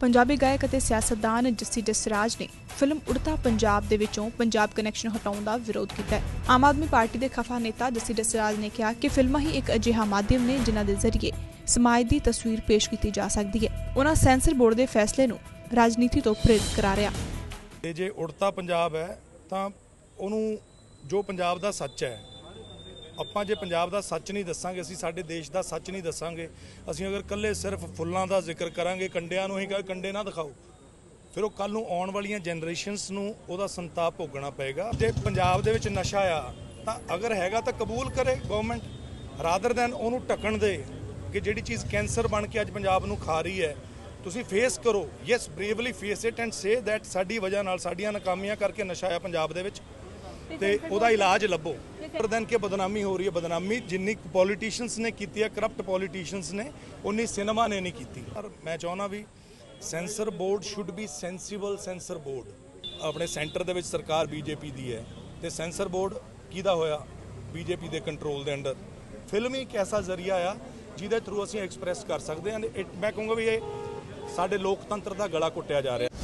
ਪੰਜਾਬੀ ਗਾਇਕ ਅਤੇ ਸਿਆਸਤਦਾਨ ਜੱਸੀ ਜਸਰਾਜ ਨੇ ਫਿਲਮ ਉੜਤਾ ਪੰਜਾਬ ਦੇ ਵਿੱਚੋਂ ਪੰਜਾਬ ਕਨੈਕਸ਼ਨ ਹਟਾਉਣ ਦਾ ਵਿਰੋਧ ਕੀਤਾ ਹੈ। ਆਮ ਆਦਮੀ ਪਾਰਟੀ ਦੇ ਖਫਾ ਨੇਤਾ ਜੱਸੀ ਜਸਰਾਜ ਨੇ ਕਿਹਾ ਕਿ ਫਿਲਮਾਂ ਹੀ ਇੱਕ ਅਜਿਹਾ ਮਾਧਿਅਮ ਨੇ ਜਿਨ੍ਹਾਂ ਦੇ ਜ਼ਰੀਏ ਸਮਾਜ ਦੀ ਤਸਵੀਰ ਪੇਸ਼ ਕੀਤੀ ਜਾ ਸਕਦੀ ਹੈ। ਉਹਨਾਂ ਸੈਂਸਰ ਬੋਰਡ ਦੇ ਫੈਸਲੇ ਨੂੰ ਰਾਜਨੀਤੀ ਤੋਂ ਪ੍ਰੇਰਿਤ ਕਰਾਰਿਆ ਤੇ ਜੇ ਉੜਤਾ ਪੰਜਾਬ ਹੈ ਤਾਂ ਉਹਨੂੰ ਜੋ ਪੰਜਾਬ ਦਾ ਸੱਚ ਹੈ ਆਪਾਂ ਜੇ ਪੰਜਾਬ ਦਾ ਸੱਚ ਨਹੀਂ ਦੱਸਾਂਗੇ, ਅਸੀਂ ਸਾਡੇ ਦੇਸ਼ ਦਾ ਸੱਚ ਨਹੀਂ ਦੱਸਾਂਗੇ, ਅਸੀਂ ਅਗਰ ਕੱਲੇ ਸਿਰਫ ਫੁੱਲਾਂ ਦਾ ਜ਼ਿਕਰ ਕਰਾਂਗੇ, ਕੰਡਿਆਂ ਨੂੰ ਹੀ ਕਹੇ, ਕੰਡੇ ਨਾ ਦਿਖਾਓ। ਫਿਰ ਉਹ ਕੱਲ ਨੂੰ ਆਉਣ ਵਾਲੀਆਂ ਜਨਰੇਸ਼ਨਸ ਨੂੰ ਉਹਦਾ ਸੰਤਾਪ ਭੋਗਣਾ ਪਏਗਾ। ਜੇ ਪੰਜਾਬ ਦੇ ਵਿੱਚ ਨਸ਼ਾ ਆ, ਤਾਂ ਅਗਰ ਹੈਗਾ ਤਾਂ ਕਬੂਲ ਕਰੇ ਗਵਰਨਮੈਂਟ ਰਾਦਰ ਦੈਨ ਉਹਨੂੰ ਟਕਣ ਦੇ ਕਿ ਜਿਹੜੀ ਚੀਜ਼ ਕੈਂਸਰ ਬਣ ਕੇ ਅੱਜ ਪੰਜਾਬ ਨੂੰ ਖਾ ਰਹੀ ਹੈ, ਤੁਸੀਂ ਫੇਸ ਕਰੋ। Yes bravely face it and say that ਸਾਡੀ ਵਜ੍ਹਾ ਨਾਲ ਸਾਡੀਆਂ ਨਾਕਾਮੀਆਂ ਕਰਕੇ ਨਸ਼ਾ ਆ ਪੰਜਾਬ ਦੇ ਵਿੱਚ। ਤੇ ਉਹਦਾ ਇਲਾਜ ਲੱਭੋ। ਪਰ ਦੈਨ ਕਿ ਬਦਨਾਮੀ ਹੋ ਰਹੀ ਹੈ ਬਦਨਾਮੀ ਜਿੰਨੀ ਪੋਲੀਟੀਸ਼ੀਅਨਸ ਨੇ ਕੀਤੀ ਹੈ ਕਰਪਟ ਪੋਲੀਟੀਸ਼ੀਅਨਸ ਨੇ ਉਨੀ ਸਿਨੇਮਾ ਨੇ ਨਹੀਂ ਕੀਤੀ। ਪਰ ਮੈਂ ਚਾਹੁੰਦਾ ਵੀ censor board should be sensible censor board ਆਪਣੇ ਸੈਂਟਰ ਦੇ ਵਿੱਚ ਸਰਕਾਰ ਬੀਜੇਪੀ ਦੀ ਹੈ ਤੇ ਸੈਂਸਰ ਬੋਰਡ ਕਿਹਦਾ ਹੋਇਆ? ਬੀਜੇਪੀ ਦੇ ਕੰਟਰੋਲ ਦੇ ਅੰਡਰ। ਫਿਲਮ ਹੀ ਇੱਕ ਐਸਾ ਜ਼ਰੀਆ ਆ ਜਿਹਦੇ ਥਰੂ ਅਸੀਂ ਐਕਸਪ੍ਰੈਸ ਕਰ ਸਕਦੇ ਹਾਂ ਮੈਂ ਕਹੂੰਗਾ ਵੀ ਇਹ ਸਾਡੇ ਲੋਕਤੰਤਰ ਦਾ ਗਲਾ ਘੁੱਟਿਆ ਜਾ ਰਿਹਾ।